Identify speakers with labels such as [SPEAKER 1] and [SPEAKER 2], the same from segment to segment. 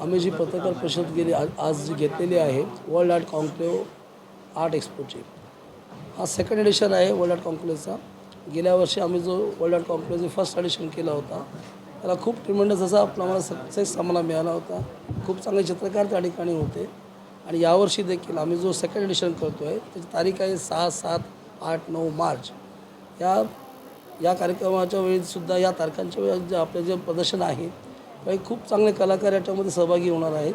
[SPEAKER 1] आम्ही जी पत्रकार परिषद गेली आज आज जी घेतलेली आहे वर्ल्ड आर्ट कॉन्क्लेव आर्ट एक्सपोची हा सेकंड एडिशन आहे वर्ल्ड आर्ट कॉन्क्लेवचा गेल्या वर्षी आम्ही जो वर्ल्ड आर्ट कॉन्क्लेवचा फर्स्ट एडिशन केला होता त्याला खूप ट्रिमेंडस असा आम्हाला सक्सेस आम्हाला मिळाला होता. खूप चांगले चित्रकार त्या ठिकाणी होते. आणि यावर्षी देखील आम्ही जो सेकंड एडिशन करतो आहे त्याची तारीख आहे सहा सात आठ नऊ मार्च. या या कार्यक्रमाच्या वेळीसुद्धा या तारखांच्या वेळी जे आपलं जे प्रदर्शन आहे काही खूप चांगले कलाकार याच्यामध्ये सहभागी होणार आहेत.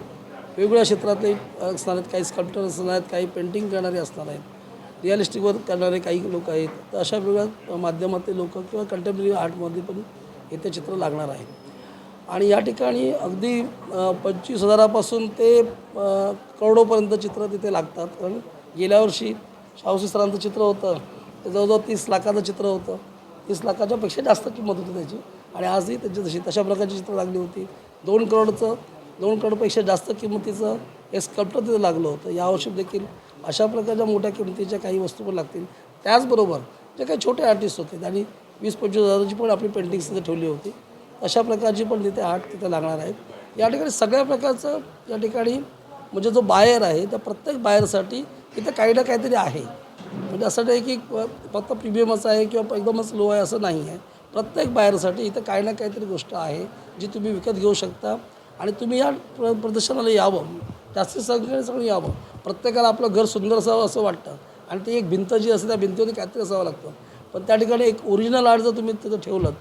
[SPEAKER 1] वेगवेगळ्या क्षेत्रातले असणार आहेत. काही स्कल्प्टर असणार आहेत काही पेंटिंग करणारे असणार आहेत. रिअलिस्टिकवर करणारे काही लोक आहेत. तर अशा वेगळ्या माध्यमातले लोक किंवा कंटेम्पररी आर्टमध्ये पण येथे चित्र लागणार आहे आणि या ठिकाणी अगदी पंचवीस हजारापासून ते करोडोपर्यंत चित्र तिथे लागतात. कारण गेल्या वर्षी शाहूशी सरांचं चित्र होतं. ते जवळजवळ तीस लाखाचं चित्र होतं. तीस लाखाच्यापेक्षा जास्त किंमत होती त्याची. आणि आजही त्यांची तशी तशा प्रकारची चित्र लागली होती. दोन करोडचं दोन करोडपेक्षा जास्त किंमतीचं हे स्कल्प्टर तिथं लागलं होतं. यावर्षी देखील अशा प्रकारच्या मोठ्या किमतीच्या काही वस्तू पण लागतील. त्याचबरोबर जे काही छोटे आर्टिस्ट होते आणि वीस पंचवीस हजाराची पण आपली पेंटिंग्स तिथे ठेवली होती. अशा प्रकारची पण तिथे आर्ट तिथे लागणार आहेत. या ठिकाणी सगळ्या प्रकारचं या ठिकाणी म्हणजे जो बायर आहे त्या प्रत्येक बायरसाठी इथं काही ना काहीतरी आहे. म्हणजे असं नाही की फक्त प्रीमियमच आहे किंवा एकदमच लो आहे असं नाही आहे. प्रत्येक बायरसाठी इथं काही ना काहीतरी गोष्ट आहे जी तुम्ही विकत घेऊ शकता. आणि तुम्ही या प्र प्रदर्शनाला यावं. जास्तीत संख्येने सगळं यावं. प्रत्येकाला आपलं घर सुंदर असावं असं वाटतं. आणि ती एक भिंत जी असते त्या भिंतीवरती काहीतरी असावं लागतं. पण त्या ठिकाणी एक ओरिजिनल आर्ट जर तुम्ही तिथं ठेवलं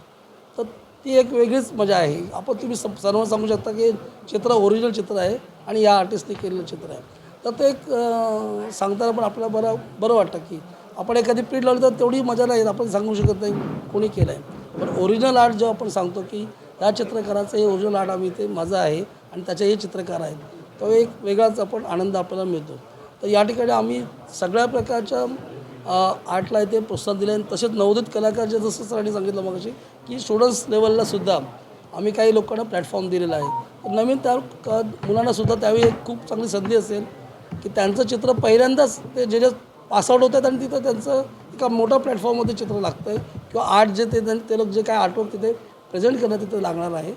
[SPEAKER 1] तर ती एक वेगळीच मजा आहे. आपण तुम्ही स सर्व सांगू शकता की चित्र ओरिजिनल चित्र आहे आणि या आर्टिस्टने केलेलं चित्र आहे. तर ते एक सांगताना पण आपल्याला बरं बरं वाटतं की आपण एखादी पीठ लावली तर तेवढी मजा नाही येत. आपण सांगू शकत नाही कोणी केलं आहे पण ओरिजिनल आर्ट जेव्हा आपण सांगतो की या चित्रकाराचं हे ओरिजिनल आर्ट आम्ही ते माझं आहे आणि त्याचे हे चित्रकार आहेत तो एक वेगळाच आपण आनंद आपल्याला मिळतो. तर या ठिकाणी आम्ही सगळ्या प्रकारच्या आर्टला इथे प्रोत्साहन दिले आणि तसेच नवोदित कलाकार जे जसं सरांनी सांगितलं मगाशी की स्टुडंट्स लेवलला सुद्धा आम्ही काही लोकांना प्लॅटफॉर्म दिलेला आहे. तर नवीन त्या क त्यावेळी एक खूप चांगली संधी असेल की त्यांचं चित्र पहिल्यांदाच ते जे जे पासआउट होतात आणि तिथं त्यांचं एका मोठ्या प्लॅटफॉर्ममध्ये चित्र लागतं आहे किंवा आर्ट जे ते त्यां- ते लोक जे काय आर्टवर्क तिथे प्रेझेंट करणं तिथे लागणार आहे.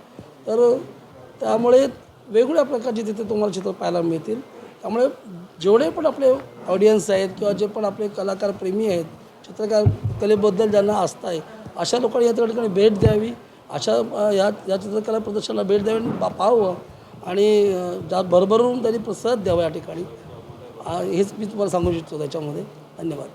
[SPEAKER 1] तर त्यामुळे वेगवेगळ्या प्रकारचे तिथे तुम्हाला चित्र पाहायला मिळतील. त्यामुळे जेवढे पण आपले ऑडियन्स आहेत किंवा जे पण आपले कलाकार प्रेमी आहेत चित्रकार कलेबद्दल ज्यांना आस्था आहे अशा लोकांनी या ठिकाणी भेट द्यावी. अशा या या चित्रकला प्रदर्शनाला भेट द्यावी आणि पाहावं. आणि ज्या भरभरून त्यांनी प्रसाद द्यावा या ठिकाणी. हेच मी तुम्हाला सांगू इच्छितो त्याच्यामध्ये. धन्यवाद.